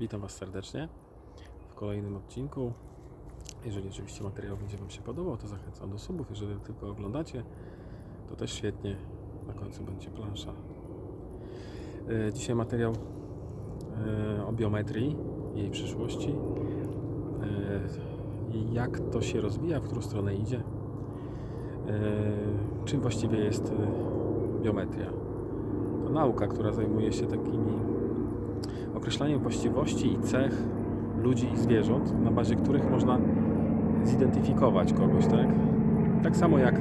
Witam Was serdecznie w kolejnym odcinku. Jeżeli oczywiście materiał będzie Wam się podobał, to zachęcam do subów. Jeżeli tylko oglądacie, to też świetnie. Na końcu będzie plansza. E, Dzisiaj materiał e, o biometrii, jej przyszłości e, jak to się rozwija, w którą stronę idzie. Czym właściwie jest biometria? To nauka, która zajmuje się takimi określaniem właściwości i cech ludzi i zwierząt, na bazie których można zidentyfikować kogoś, tak? Tak samo jak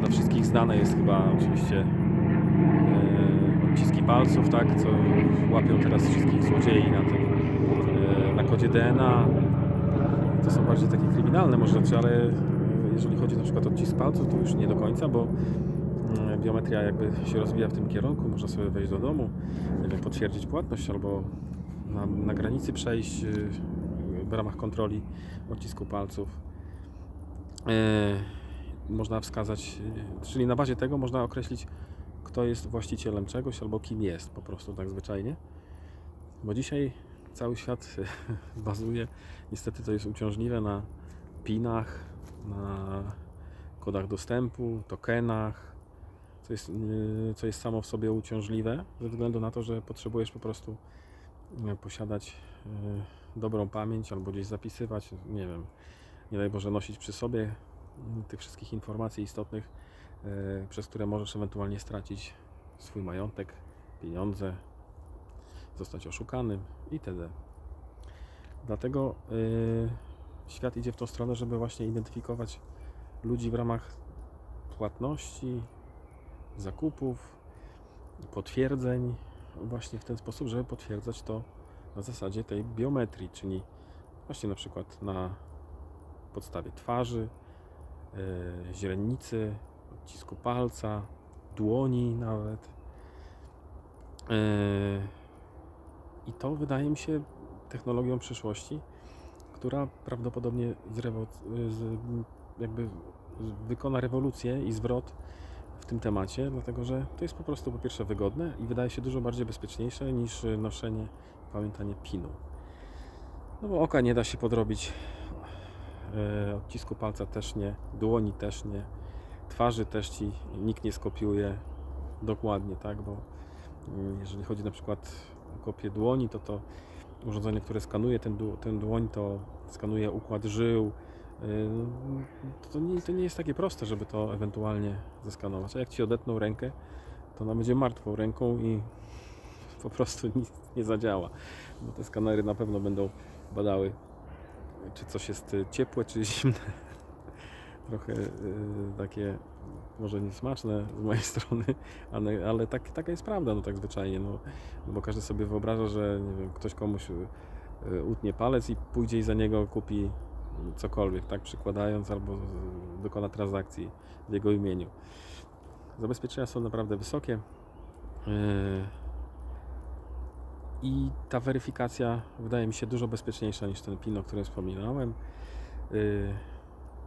dla wszystkich znane jest chyba oczywiście e, odciski palców, tak? Co łapią teraz wszystkich złodziei na tym, e, na kodzie DNA. To są bardziej takie kryminalne może rzeczy, ale jeżeli chodzi na przykład o odcisk palców, to już nie do końca, bo biometria jakby się rozwija w tym kierunku, można sobie wejść do domu, nie wiem, potwierdzić płatność albo na, na granicy przejść yy, w ramach kontroli odcisku palców. Yy, Można wskazać, yy, czyli na bazie tego można określić, kto jest właścicielem czegoś albo kim jest, po prostu tak zwyczajnie. Bo dzisiaj cały świat bazuje, niestety to jest uciążliwe, na pinach, na kodach dostępu, tokenach, co jest, yy, co jest samo w sobie uciążliwe, ze względu na to, że potrzebujesz po prostu yy, posiadać yy, dobrą pamięć albo gdzieś zapisywać, nie wiem, nie daj Boże nosić przy sobie tych wszystkich informacji istotnych, przez które możesz ewentualnie stracić swój majątek, pieniądze, zostać oszukanym itd. Dlatego świat idzie w tą stronę, żeby właśnie identyfikować ludzi w ramach płatności, zakupów, potwierdzeń, właśnie w ten sposób, żeby potwierdzać to na zasadzie tej biometrii, czyli właśnie na przykład na podstawie twarzy, yy, źrenicy, odcisku palca, dłoni nawet. Yy, I to wydaje mi się technologią przyszłości, która prawdopodobnie jakby wykona rewolucję i zwrot w tym temacie, dlatego że to jest po prostu po pierwsze wygodne i wydaje się dużo bardziej bezpieczniejsze niż y, noszenie, pamiętanie pinu. No bo oka nie da się podrobić, e, odcisku palca też nie, dłoni też nie, twarzy też ci nikt nie skopiuje dokładnie, tak, bo mm, jeżeli chodzi na przykład o kopię dłoni, to to urządzenie, które skanuje ten, dło- ten dłoń, to skanuje układ żył, to nie, to nie jest takie proste, żeby to ewentualnie zeskanować. A jak ci odetną rękę, to ona będzie martwą ręką i po prostu nic nie zadziała. Bo te skanery na pewno będą badały, czy coś jest y, ciepłe, czy zimne. Trochę y, takie może niesmaczne z mojej strony, ale, ale tak, taka jest prawda, no tak zwyczajnie. No, no bo każdy sobie wyobraża, że wiem, ktoś komuś y, utnie palec i pójdzie i za niego kupi cokolwiek, tak przykładając albo dokona transakcji w jego imieniu. Zabezpieczenia są naprawdę wysokie. Yy, I ta weryfikacja wydaje mi się dużo bezpieczniejsza niż ten PIN, o którym wspominałem. Yy,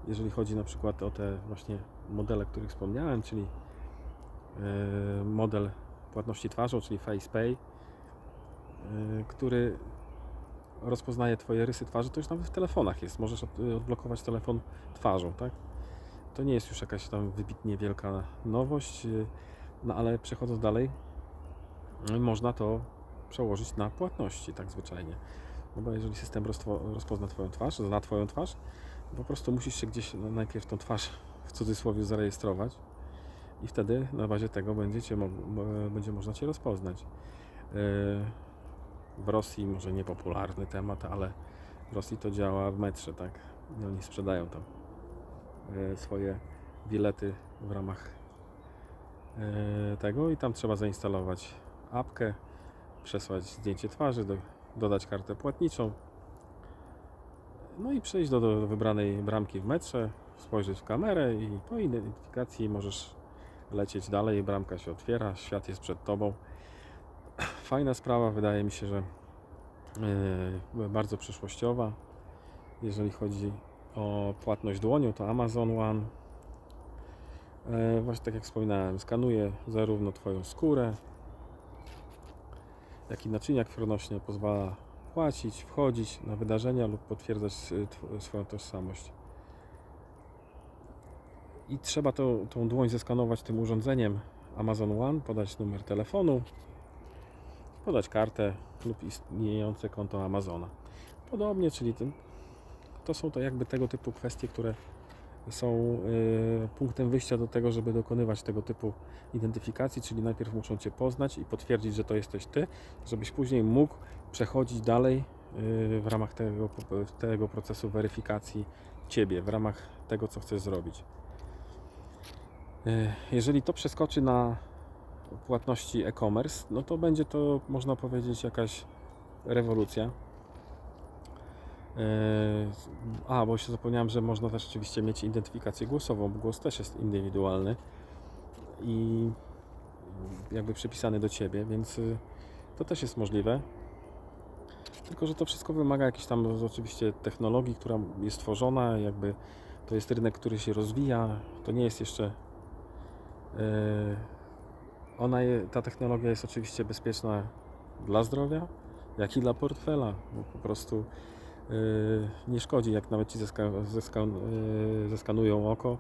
Jeżeli chodzi na przykład o te właśnie modele, o których wspomniałem, czyli yy, model płatności twarzą, czyli FacePay, który rozpoznaje Twoje rysy twarzy, to już nawet w telefonach jest. Możesz od- odblokować telefon twarzą, tak? To nie jest już jakaś tam wybitnie wielka nowość, yy, no ale przechodząc dalej, yy, można to przełożyć na płatności, tak zwyczajnie. No bo jeżeli system rozpozna Twoją twarz, zna Twoją twarz, po prostu musisz się gdzieś najpierw tą twarz w cudzysłowie zarejestrować i wtedy na bazie tego będziecie będzie można Cię rozpoznać. W Rosji może niepopularny temat, ale w Rosji to działa w metrze, tak? I oni sprzedają tam e, swoje bilety w ramach e, tego i tam trzeba zainstalować apkę, przesłać zdjęcie twarzy, do, dodać kartę płatniczą, no i przejść do, do wybranej bramki w metrze, spojrzeć w kamerę i po identyfikacji możesz lecieć dalej, bramka się otwiera, świat jest przed tobą fajna sprawa, wydaje mi się, że yy, bardzo przyszłościowa. Jeżeli chodzi o płatność dłonią, to Amazon One. Yy, właśnie tak jak wspominałem, skanuje zarówno Twoją skórę, jak i naczynia krwionośne, pozwala płacić, wchodzić na wydarzenia lub potwierdzać tw- swoją tożsamość. I trzeba to, tą dłoń zeskanować tym urządzeniem Amazon One, podać numer telefonu, podać kartę lub istniejące konto Amazona. Podobnie, czyli ten, to są to jakby tego typu kwestie, które są y, punktem wyjścia do tego, żeby dokonywać tego typu identyfikacji, czyli najpierw muszą Cię poznać i potwierdzić, że to jesteś Ty, żebyś później mógł przechodzić dalej y, w ramach tego, tego procesu weryfikacji Ciebie, w ramach tego, co chcesz zrobić. Y, Jeżeli to przeskoczy na płatności e-commerce, no to będzie to, można powiedzieć, jakaś rewolucja. Yy, A, bo jeszcze zapomniałem, że można też oczywiście mieć identyfikację głosową, bo głos też jest indywidualny i jakby przypisany do ciebie, więc y, to też jest możliwe. Tylko, że to wszystko wymaga jakiejś tam oczywiście technologii, która jest tworzona, jakby to jest rynek, który się rozwija. To nie jest jeszcze. Ona, je, ta technologia jest oczywiście bezpieczna dla zdrowia, jak i dla portfela, bo po prostu Yy, nie szkodzi, jak nawet ci zeska, zeska, yy, zeskanują oko.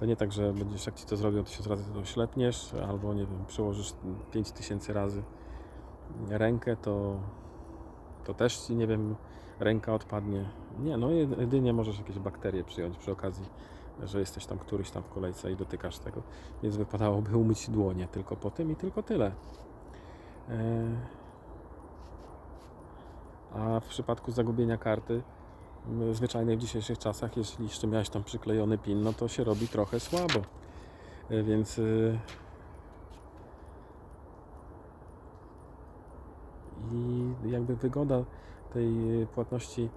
To nie tak, że będziesz, jak ci to zrobią, tysiąc razy to ślepniesz, albo nie wiem, przyłożysz 5000 razy rękę, to, to też ci, nie wiem, ręka odpadnie. Nie, no jed- jedynie możesz jakieś bakterie przyjąć przy okazji, że jesteś tam któryś tam w kolejce i dotykasz tego. Więc wypadałoby umyć dłonie tylko po tym i tylko tyle. Yy. A w przypadku zagubienia karty zwyczajnej w dzisiejszych czasach, jeśli jeszcze miałeś tam przyklejony PIN, no to się robi trochę słabo. E, Więc y, i jakby wygoda tej płatności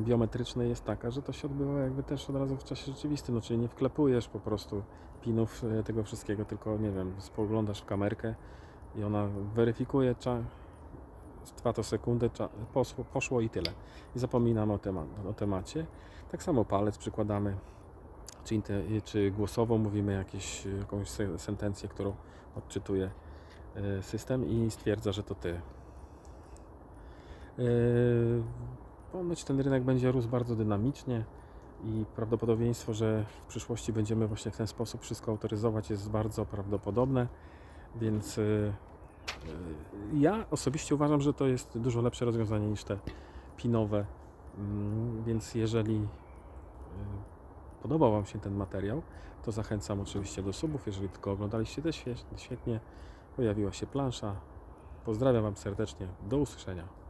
biometrycznej jest taka, że to się odbywa jakby też od razu w czasie rzeczywistym, no czyli nie wklepujesz po prostu pinów e, tego wszystkiego, tylko nie wiem, spoglądasz w kamerkę i ona weryfikuje cza, trwa to sekundę, cza- posło, poszło i tyle. I zapominamy o, tema, o temacie. Tak samo palec przykładamy, czy, czy głosowo mówimy jakieś, jakąś se- sentencję, którą odczytuje e, system i stwierdza, że to ty. E, Ponoć ten rynek będzie rósł bardzo dynamicznie i prawdopodobieństwo, że w przyszłości będziemy właśnie w ten sposób wszystko autoryzować jest bardzo prawdopodobne, więc e, e, ja osobiście uważam, że to jest dużo lepsze rozwiązanie niż te pinowe, Mm, więc jeżeli e, podobał Wam się ten materiał, to zachęcam oczywiście do subów. Jeżeli tylko oglądaliście, to świe- świetnie. Pojawiła się plansza. Pozdrawiam Wam serdecznie. Do usłyszenia.